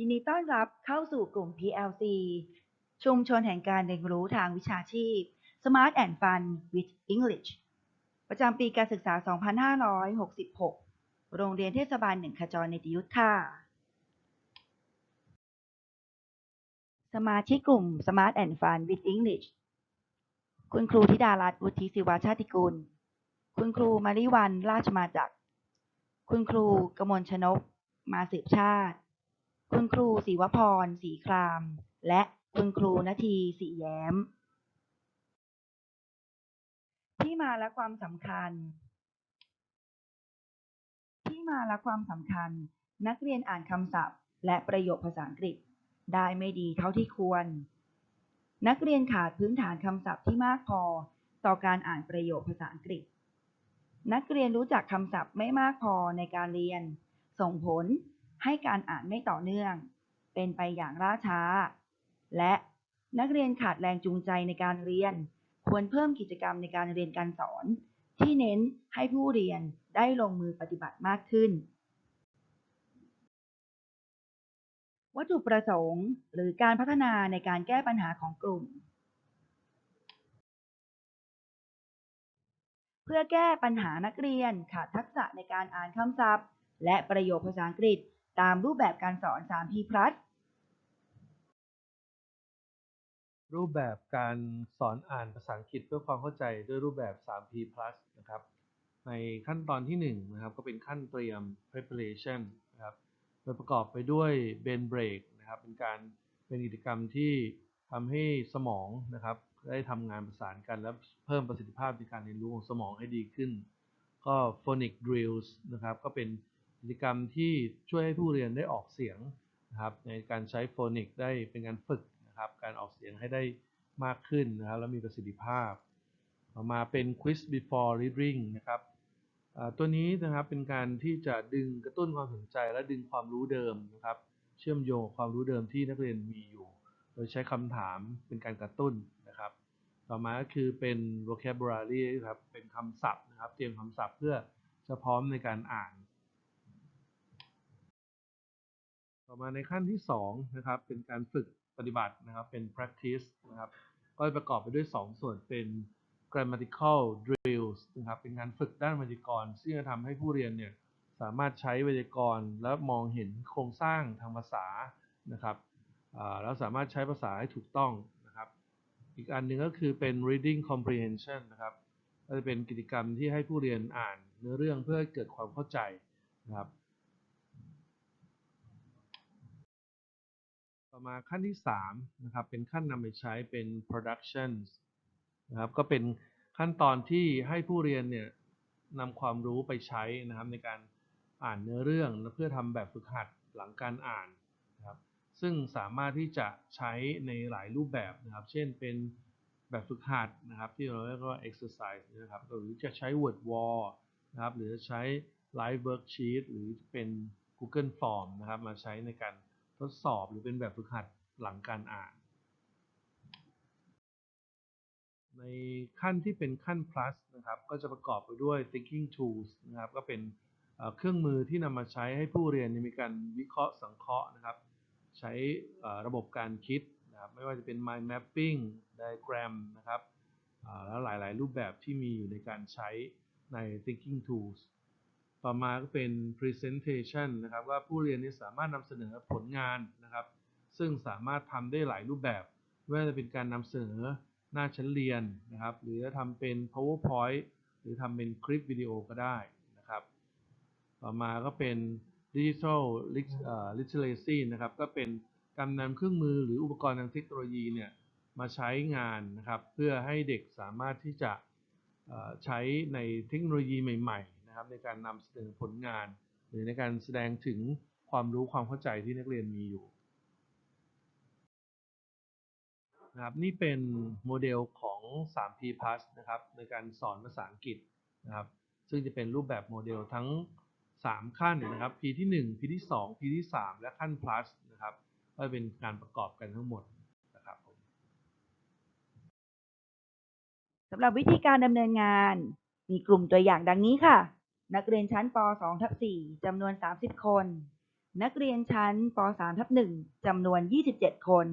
ยินดีต้อนรับเข้าสู่กลุ่ม PLC ชุมชนแห่งการเรียนรู้ทางวิชาชีพ Smart and Fun with English ประจำปีการศึกษา 2566 โรงเรียนเทศบาลหนึ่งขจรในติยุทธค่ะ สมาชิกกลุ่ม Smart and Fun with English คุณครูธิดารัตน์วุฒิศิวาชาติกุล คุณครูมาริวันราชมาจักรคุณครูกมลชนก มาสืบชาติ คุณครูศรีวพรศรีคราม และคุณครูนาทีศรีแย้ม ที่มาและความสำคัญ ที่มาและความสำคัญ นักเรียนอ่านคำศัพท์ และประโยคภาษาอังกฤษได้ไม่ดีเท่าที่ควร นักเรียนขาดพื้นฐานคำศัพท์ที่มากพอต่อการอ่านประโยคภาษาอังกฤษ นักเรียนรู้จักคำศัพท์ไม่มากพอในการเรียน ส่งผล ให้การอ่านไม่ต่อเนื่อง เป็นไปอย่างล่าช้า และนักเรียนขาดแรงจูงใจในการเรียน ควรเพิ่มกิจกรรมในการเรียนการสอน ที่เน้นให้ผู้เรียนได้ลงมือปฏิบัติมากขึ้น วัตถุประสงค์หรือการพัฒนาในการแก้ปัญหาของกลุ่ม เพื่อแก้ปัญหานักเรียนขาดทักษะในการอ่านคำศัพท์ และประโยคภาษาอังกฤษ ตามรูปแบบการสอน 3P+ รูปแบบการสอนอ่านภาษาอังกฤษเพื่อความเข้าใจด้วยรูปแบบ 3P+ นะครับ ในขั้นตอนที่1นะครับก็เป็นขั้นเตรียม preparation นะครับ โดยประกอบไปด้วย brain break นะครับ เป็นการเป็นกิจกรรมที่ทำให้สมองนะครับ ได้ทำงานประสานกันและเพิ่มประสิทธิภาพในการเรียนรู้ของสมองให้ดีขึ้น ก็ phonic drills นะครับ ก็เป็น จกรรมที่ช่วยให้ผู้เรียนได้ออกเสียงนะครับในการใช้ phonic ได้เป็นการฝึกนะครับการออกเสียงให้ได้มากขึ้นนะครับและมีประสิทธิภาพ ต่อมาเป็น quiz before reading นะครับตัวนี้นะครับเป็นการที่จะดึงกระตุ้นความสนใจและดึงความรู้เดิมนะครับ เชื่อมโยงความรู้เดิมที่นักเรียนมีอยู่ โดยใช้คำถามเป็นการกระตุ้นนะครับ ต่อมาก็คือเป็น vocabulary ครับเป็นคำศัพท์นะครับ เตรียมคำศัพท์เพื่อจะพร้อมในการอ่าน ต่อมาในขั้นที่2นะครับเป็นการฝึกปฏิบัตินะครับเป็น practice นะครับก็จะประกอบไปด้วย 2 ส่วนเป็น grammatical drills นะครับเป็นการฝึกด้านไวยากรณ์ซึ่งจะทำให้ผู้เรียนเนี่ยสามารถใช้ไวยากรณ์และมองเห็นโครงสร้างทางภาษานะครับแล้วสามารถใช้ภาษาให้ถูกต้องนะครับ อีกอันหนึ่งก็คือเป็น reading comprehension นะครับก็จะเป็นกิจกรรมที่ให้ผู้เรียนอ่านเนื้อเรื่องเพื่อให้เกิดความเข้าใจนะครับ อมาขั้นที่3นะครับเป็นขั้นนำไปใช้เป็น productions นะครับก็เป็นขั้นตอนที่ให้ผู้เรียนเนี่ยนำความรู้ไปใช้นะครับในการอ่านเนื้อเรื่องเพื่อทำแบบฝึกหัดหลังการอ่านนะครับซึ่งสามารถที่จะใช้ในหลายรูปแบบนะครับ เช่นเป็นแบบฝึกหัดนะครับที่เราเรียกว่า exercise นะครับหรือจะใช้ word wall นะครับหรือจะใช้ live worksheet หรือเป็น Google Form นะครับมาใช้ในการ ทดสอบหรือเป็นแบบฝึกหัดหลังการอ่าน ในขั้นที่เป็นขั้น plus นะครับก็จะประกอบไปด้วย thinking tools นะครับก็เป็นเครื่องมือที่นำมาใช้ให้ผู้เรียนมีการวิเคราะห์สังเคราะห์นะครับ ใช้ระบบการคิดนะครับไม่ว่าจะเป็น mind mapping diagram นะครับแล้วหลาย ๆ รูปแบบที่มีอยู่ในการใช้ใน thinking tools ต่อมาก็เป็น presentation นะครับ ว่าผู้เรียนนี้สามารถนำเสนอผลงานนะครับ ซึ่งสามารถทำได้หลายรูปแบบไม่ว่าจะเป็นการนำเสนอหน้าชั้นเรียนนะครับ หรือจะทำเป็น powerpoint หรือทำเป็นคลิปวิดีโอก็ได้นะครับ ต่อมาก็เป็น digital literacy นะครับ ก็เป็นการนำเครื่องมือหรืออุปกรณ์ทางเทคโนโลยีเนี่ยมาใช้งานนะครับ เพื่อให้เด็กสามารถที่จะใช้ในเทคโนโลยีใหม่ ๆ นะครับในการนำเสนอผลงาน หรือในการแสดงถึงความรู้ความเข้าใจที่นักเรียนมีอยู่นะครับนี่เป็นโมเดลของ 3P Plus นะครับในการสอนภาษาอังกฤษนะครับซึ่งจะเป็นรูปแบบโมเดลทั้ง 3 ขั้นนะครับ P ที่ 1 P ที่ 2 P ที่ 3 และขั้น plus นะครับก็เป็นการประกอบกันทั้งหมดนะครับสำหรับวิธีการดำเนินงาน มีกลุ่มตัวอย่างดังนี้ค่ะ นักเรียนชั้นป .2 ทับ4จำนวน 30 คน นักเรียนชั้นป .3 ทับ1จำนวน 27 คน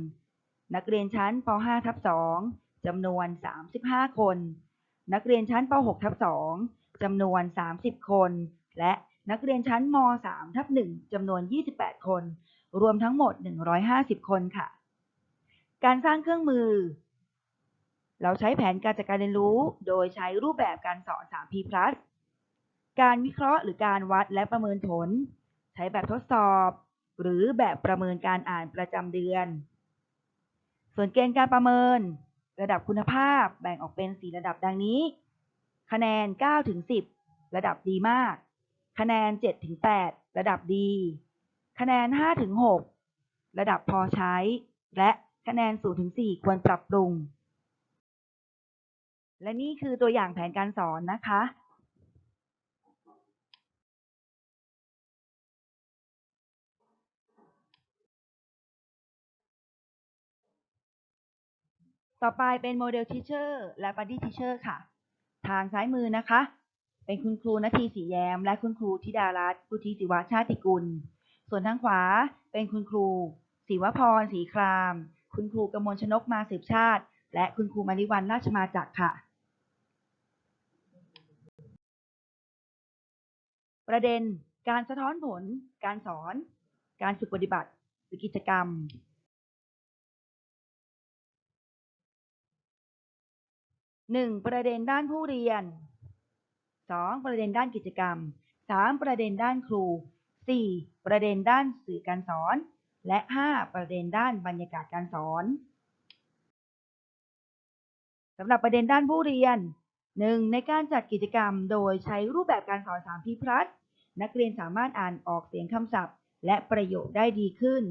นักเรียนชั้นป .5 ทับ2จำนวน 35 คน นักเรียนชั้นป .6 ทับ2จำนวน 30 คน และนักเรียนชั้นม .3 ทับ1จำนวน 28 คน รวมทั้งหมด 150 คนค่ะ การสร้างเครื่องมือ เราใช้แผนการจัดการเรียนรู้ โดยใช้รูปแบบการสอน 3P+ การวิเคราะห์หรือการวัดและประเมินผล ใช้แบบทดสอบ หรือแบบประเมินการอ่านประจำเดือน ส่วนเกณฑ์การประเมิน ระดับคุณภาพแบ่งออกเป็น 4 ระดับดังนี้ คะแนน 9 ถึง 10 ระดับดีมาก คะแนน 7 ถึง 8 ระดับดี คะแนน 5 ถึง 6 ระดับพอใช้ และคะแนน 0 ถึง 4 ควรปรับปรุง และนี่คือตัวอย่างแผนการสอนนะคะ ต่อไปเป็นโมเดลทีเชอร์และบัดดี้ทีเชอร์ค่ะ ทางซ้ายมือนะคะ เป็นคุณครูนาทีสีแยม และคุณครูธิดารัตน์พุทธิศิวะชาติกุล ส่วนทางขวาเป็นคุณครูศิวพรศรีคราม คุณครูกมลชนกมาสืบชาติ และคุณครูมาริวันราชมาจักค่ะ ประเด็นการสะท้อนผล การสอน การฝึกปฏิบัติหรือกิจกรรม หนึ่งประเด็นด้านผู้เรียนสองประเด็นด้านกิจกรรมสามประเด็นด้านครูสี่ประเด็นด้านสื่อการสอน และห้าประเด็นด้านบรรยากาศการสอนสำหรับประเด็นด้านผู้เรียนหนึ่งในการจัดกิจกรรมโดยใช้รูปแบบการสอน 3P+ นักเรียนสามารถอ่านออกเสียงคำศัพท์ และประโยคได้ดีขึ้น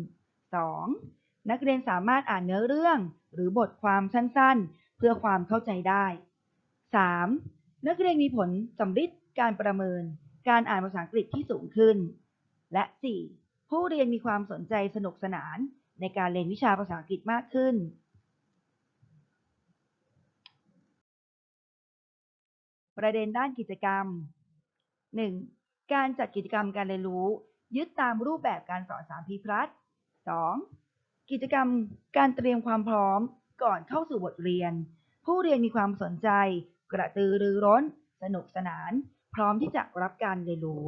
2. นักเรียนสามารถอ่านเนื้อเรื่อง หรือบทความสั้น เพื่อความเข้าใจได้ 3. นักเรียนมีผลสำลิดการประเมิน การอ่านภาษาอังกฤษที่สูงขึ้น และ 4. ผู้เรียนมีความสนใจสนุกสนานในการเรียนวิชาภาษาอังกฤษมากขึ้น ประเด็นด้านกิจกรรม 1. การจัดกิจกรรมการเรียนรู้ ยึดตามรูปแบบการสอน 3P+ 2. กิจกรรมการเตรียมความพร้อม ก่อนเข้าสู่บทเรียน ผู้เรียนมีความสนใจ กระตือรือร้น สนุกสนาน พร้อมที่จะรับการเรียนรู้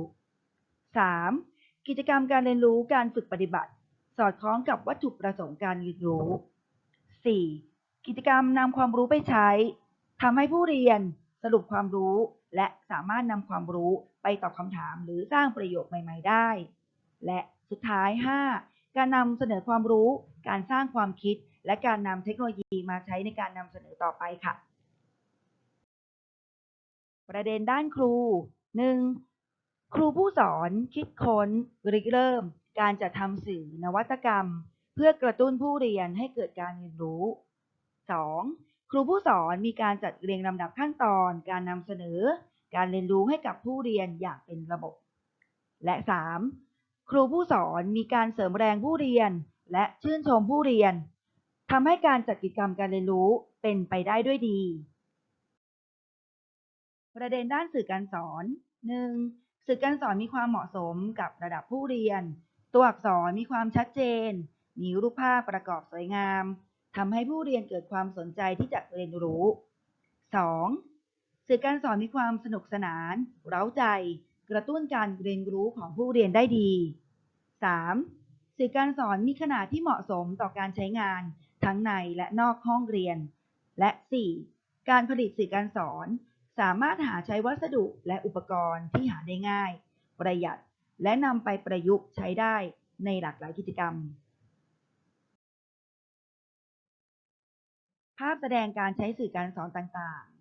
3. กิจกรรมการเรียนรู้การฝึกปฏิบัติ สอดคล้องกับวัตถุประสงค์การเรียนรู้ 4. กิจกรรมนำความรู้ไปใช้ทำให้ผู้เรียนสรุปความรู้ และสามารถนำความรู้ไปตอบคำถามหรือสร้างประโยชน์ใหม่ ๆ ได้ และสุดท้าย 5. การนำเสนอความรู้ การสร้างความคิด และการนำเทคโนโลยีมาใช้ในการนำเสนอต่อไปค่ะ ประเด็นด้านครู 1. ครูผู้สอนคิดค้นริเริ่ม การจัดทำสื่อนวัตกรรม เพื่อกระตุ้นผู้เรียนให้เกิดการเรียนรู้ 2. ครูผู้สอนมีการจัดเรียงลำดับขั้นตอน การนำเสนอ การเรียนรู้ให้กับผู้เรียนอย่างเป็นระบบ และ 3. ครูผู้สอนมีการเสริมแรงผู้เรียน และชื่นชมผู้เรียน ทำให้การจัดกิจกรรมการเรียนรู้เป็นไปได้ด้วยดี ประเด็นด้านสื่อการสอน 1. สื่อการสอนมีความเหมาะสมกับระดับผู้เรียน ตัวอักษรมีความชัดเจน มีรูปภาพประกอบสวยงามทำให้ผู้เรียนเกิดความสนใจที่จะเรียนรู้ 2. สื่อการสอนมีความสนุกสนาน เร้าใจ กระตุ้นการเรียนรู้ของผู้เรียนได้ดี 3. สื่อการสอนมีขนาดที่เหมาะสมต่อการใช้งาน ทั้งในและนอกห้องเรียน และ 4. การผลิตสื่อการสอน สามารถหาใช้วัสดุและอุปกรณ์ที่หาได้ง่าย ประหยัดและนำไปประยุกต์ใช้ได้ในหลากหลายกิจกรรม ภาพแสดงการใช้สื่อการสอนต่างๆ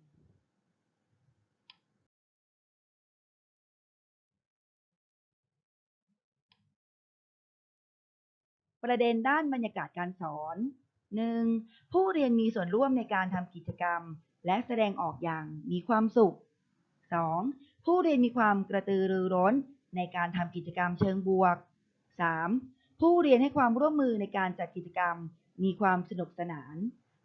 ประเด็นด้านบรรยากาศการสอน 1. ผู้เรียนมีส่วนร่วมในการทำกิจกรรม และแสดงออกอย่างมีความสุข 2. ผู้เรียนมีความกระตือรือร้นในการทำกิจกรรมเชิงบวก 3. ผู้เรียนให้ความร่วมมือในการจัดกิจกรรม มีความสนุกสนาน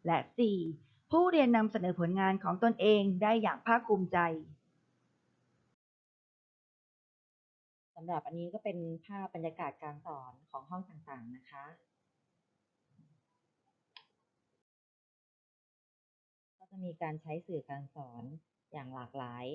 และ 4. ผู้เรียนนำเสนอผลงานของตนเองได้อย่างภาคภูมิใจสำหรับอันนี้ก็เป็นภาพบรรยากาศการสอนของห้องต่างๆนะคะ ก็จะ มีการใช้สื่อการสอนอย่างหลากหลาย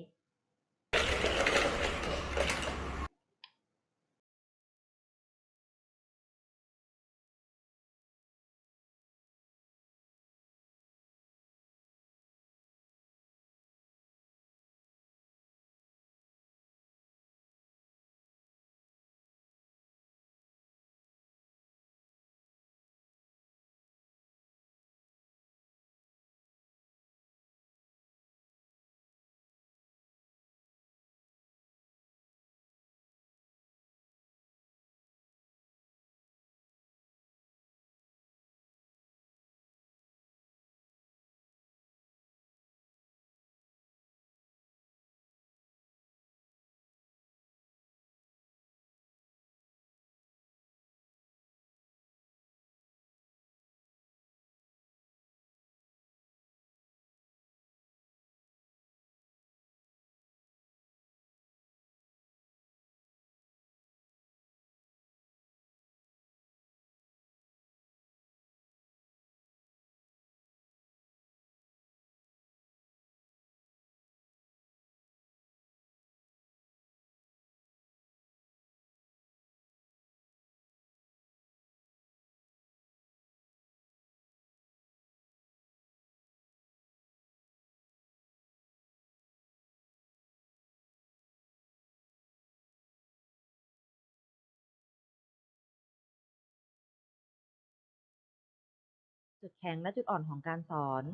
จุดแข็งและจุดอ่อนของการสอน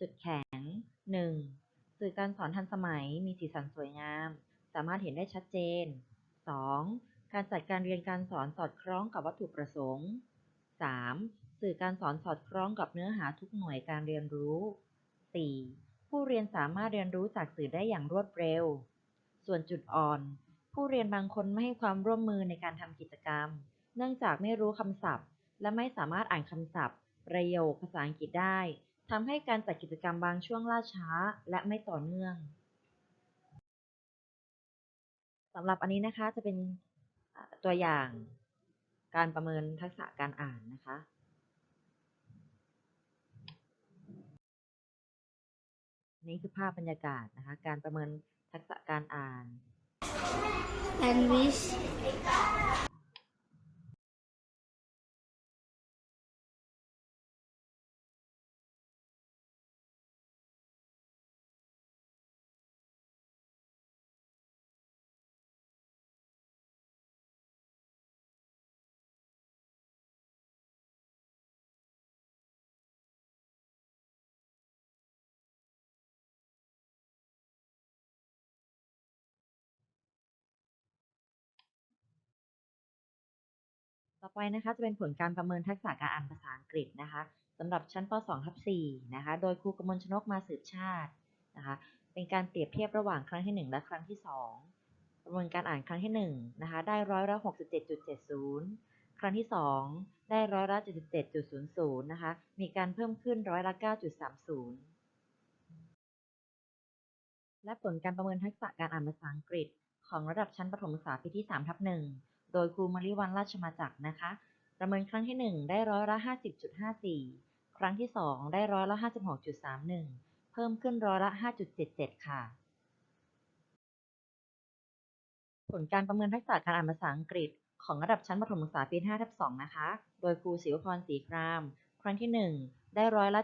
จุดแข็ง 1. สื่อการสอนทันสมัย มีสีสันสวยงาม สามารถเห็นได้ชัดเจน 2. การจัดการเรียนการสอนสอดคล้องกับวัตถุประสงค์ 3. สื่อการสอนสอดคล้องกับเนื้อหาทุกหน่วยการเรียนรู้ 4. ผู้เรียนสามารถเรียนรู้จากสื่อได้อย่างรวดเร็ว ส่วนจุดอ่อน ผู้เรียนบางคนไม่ให้ความร่วมมือในการทำกิจกรรม เนื่องจากไม่รู้คำศัพท์ และไม่สามารถอ่านคำศัพท์ ประโยคภาษาอังกฤษได้ทำให้การจัดกิจกรรมบางช่วงล่าช้า และไม่ต่อเนื่องสำหรับอันนี้นะคะจะเป็นตัวอย่างการประเมินทักษะการอ่านนะคะนี่คือภาพบรรยากาศนะคะ การประเมินทักษะการอ่าน language ต่อไปนะคะจะเป็นผลการประเมินทักษะการอ่านภาษาอังกฤษนะคะสำหรับชั้นป .2 ทับ4นะคะโดยครูกมลชนกมาสืบชาตินะคะเป็นการเปรียบเทียบระหว่างครั้งที่ 1 และครั้งที่ 2 ประเมินการอ่านครั้งที่1นะคะได้ร้อยละ67.70 ครั้งที่ 2 ได้ร้อยละ77.00นะคะมีการเพิ่มขึ้นร้อยละ9.30 และผลการประเมินทักษะการอ่านภาษาอังกฤษ ของระดับชั้นประถมศึกษาปีที่3ทับ1 โดยครูมาริวันราชมาจักรนะคะ ประเมินครั้งที่ 1 ได้ร้อยละ 50.54 ครั้งที่ 2 ได้ร้อยละ 56.31 เพิ่มขึ้นร้อยละ 5.77 ค่ะ ผลการประเมินทักษะการอ่านภาษาอังกฤษ ของระดับชั้นประถมศึกษาปี5ทับ2นะคะ โดยครูศิวพรศรีคราม ครั้งที่ 1 ได้ร้อยละ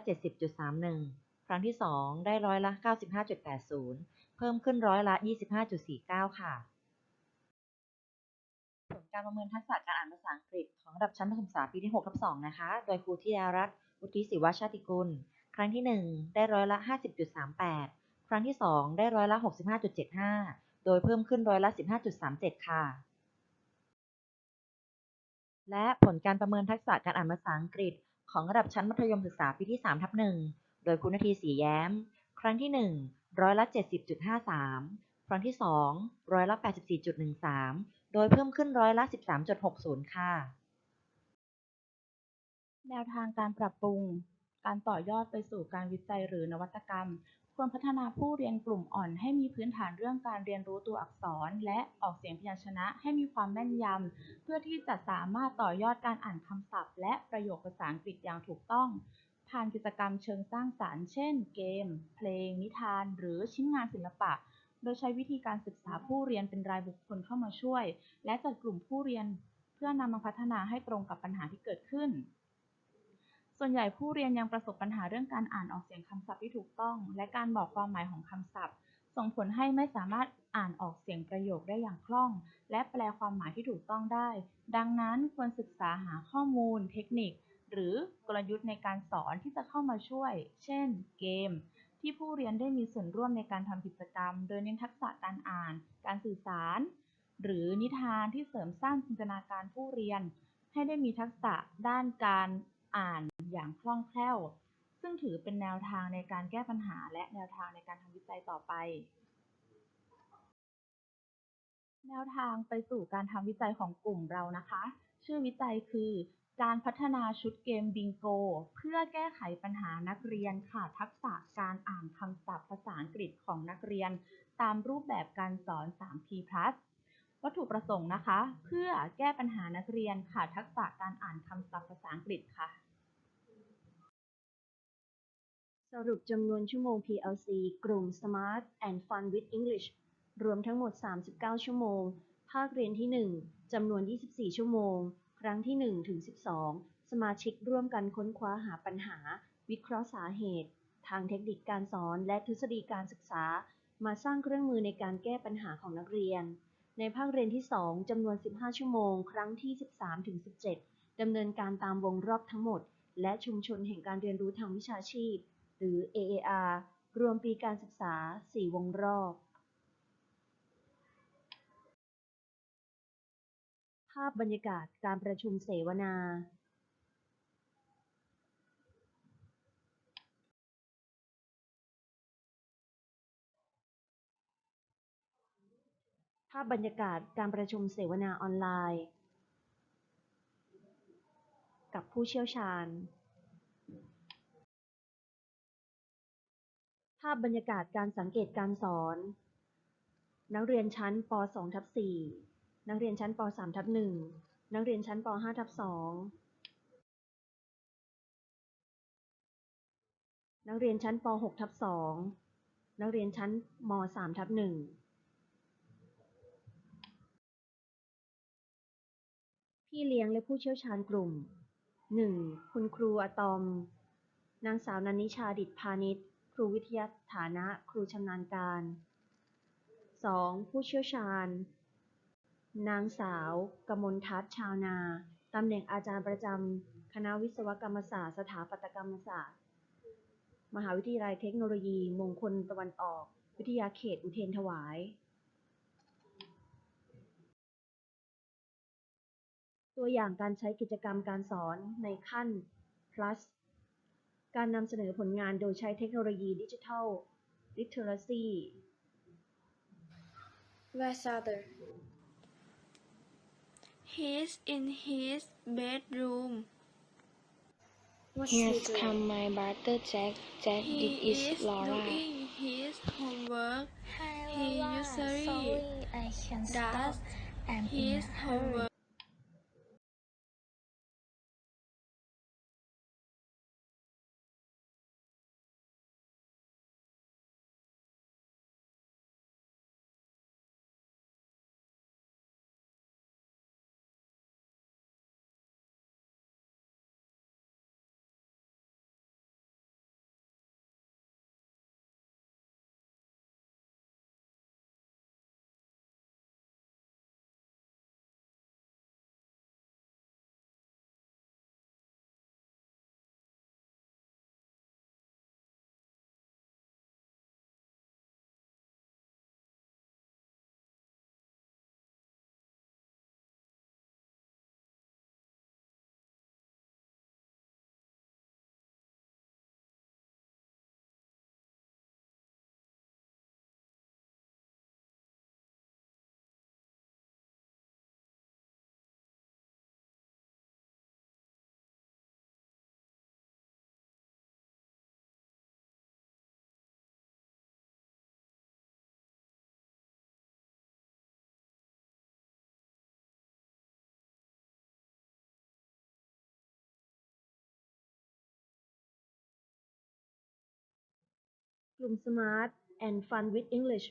70.31 ครั้งที่ 2 ได้ร้อยละ 95.80 เพิ่มขึ้นร้อยละ 25.49 ค่ะ การประเมินทักษะการอ่านภาษาอังกฤษ ของระดับชั้นประถมศึกษาปีที่6ทับ2นะคะ โดยครูธิดารัตน์วุฒิศิวชาติกุล ครั้งที่ 1 ได้ร้อยละ 50.38 ครั้งที่ 2 ได้ร้อยละ 65.75 โดยเพิ่มขึ้นร้อยละ 15.37 ค่ะ และผลการประเมินทักษะการอ่านภาษาอังกฤษ ของระดับชั้นมัธยมศึกษาปีที่3ทับ1โดยคุณนาทีสีแย้ม ครั้งที่ 1 ร้อยละ 70.53 ครั้งที่ 2 ร้อยละ 84.13 โดยเพิ่มขึ้นร้อยละ 13.60 ค่ะ แนวทางการปรับปรุง การต่อยอดไปสู่การวิจัยหรือนวัตกรรม ควรพัฒนาผู้เรียนกลุ่มอ่อนให้มีพื้นฐานเรื่องการเรียนรู้ตัวอักษร และออกเสียงพยัญชนะให้มีความแม่นยำ เพื่อที่จะสามารถต่อยอดการอ่านคำศัพท์ และประโยคภาษาอังกฤษอย่างถูกต้องผ่านกิจกรรมเชิงสร้างสรรค์ เช่น เกม เพลง นิทาน หรือชิ้นงานศิลปะ โดยใช้วิธีการศึกษาผู้เรียนเป็นรายบุคคลเข้ามาช่วย และจัดกลุ่มผู้เรียนเพื่อนำมาพัฒนาให้ตรงกับปัญหาที่เกิดขึ้น ส่วนใหญ่ผู้เรียนยังประสบปัญหาเรื่องการอ่านออกเสียงคำศัพท์ที่ถูกต้อง และการบอกความหมายของคำศัพท์ ส่งผลให้ไม่สามารถอ่านออกเสียงประโยคได้อย่างคล่อง และแปลความหมายที่ถูกต้องได้ ดังนั้นควรศึกษาหาข้อมูล เทคนิค หรือกลยุทธ์ในการสอนที่จะเข้ามาช่วย เช่น เกม ที่ผู้เรียนได้มีส่วนร่วมในการทำกิจกรรม โดยเน้นทักษะการอ่าน การสื่อสาร หรือนิทานที่เสริมสร้างจินตนาการผู้เรียน ให้ได้มีทักษะด้านการอ่านอย่างคล่องแคล่ว ซึ่งถือเป็นแนวทางในการแก้ปัญหา และแนวทางในการทำวิจัยต่อไป แนวทางไปสู่การทำวิจัยของกลุ่มเรานะคะ ชื่อวิจัยคือ การพัฒนาชุดเกมบิงโก เพื่อแก้ไขปัญหานักเรียนขาดทักษะการอ่านคำศัพท์ภาษาอังกฤษของนักเรียน ตามรูปแบบการสอน 3P+ วัตถุประสงค์นะคะ เพื่อแก้ปัญหานักเรียนขาดทักษะการอ่านคำศัพท์ภาษาอังกฤษค่ะ สรุปจำนวนชั่วโมง PLC กลุ่ม Smart and Fun with English รวมทั้งหมด 39 ชั่วโมง ภาคเรียนที่ 1จำนวน 24 ชั่วโมง ครั้งที่ 1 ถึง 12 สมาชิกร่วมกันค้นคว้าหาปัญหา วิเคราะห์สาเหตุ ทางเทคนิคการสอนและทฤษฎีการศึกษา มาสร้างเครื่องมือในการแก้ปัญหาของนักเรียน ในภาคเรียนที่ 2จำนวน 15 ชั่วโมง ครั้งที่ 13ถึง17ดำเนินการตามวงรอบทั้งหมด และชุมชนแห่งการเรียนรู้ทางวิชาชีพ หรือ AAR รวมปีการศึกษา 4 วงรอบ ภาพบรรยากาศการประชุมเสวนาภาพบรรยากาศการประชุมเสวนาออนไลน์ กับผู้เชี่ยวชาญ ภาพบรรยากาศการสังเกตการสอน นักเรียนชั้นป 2 ทับ4 นักเรียนชั้นป 3 ทับ1นักเรียนชั้นป 5 ทับ2นักเรียนชั้นป 6 ทับ2นักเรียนชั้นม 3 ทับ1พี่เลี้ยงและผู้เชี่ยวชาญกลุ่ม 1. คุณครูอะตอม นางสาวนันนิชาดิษพาณิชย์ ครูวิทยาฐานะ ครูชำนาญการ 2. ผู้เชี่ยวชาญ นางสาว กมลทัศน์ ชาวนา ตำแหน่งอาจารย์ประจำ คณะวิศวกรรมศาสตร์ สถาปัตยกรรมศาสตร์ มหาวิทยาลัยเทคโนโลยี มงคลตะวันออก วิทยาเขตอุเทนถวาย ตัวอย่างการใช้กิจกรรมการสอนในขั้น plus การนำเสนอผลงานโดยใช้เทคโนโลยีดิจิทัล literacy Where's other? He's in his bedroom. What's Here's doing? come my brother Jack. Jack He this is is Laura. doing his homework. Hi He usually Sorry, I can't stop. does I'm his a homework ลุ่ม Smart and Fun with English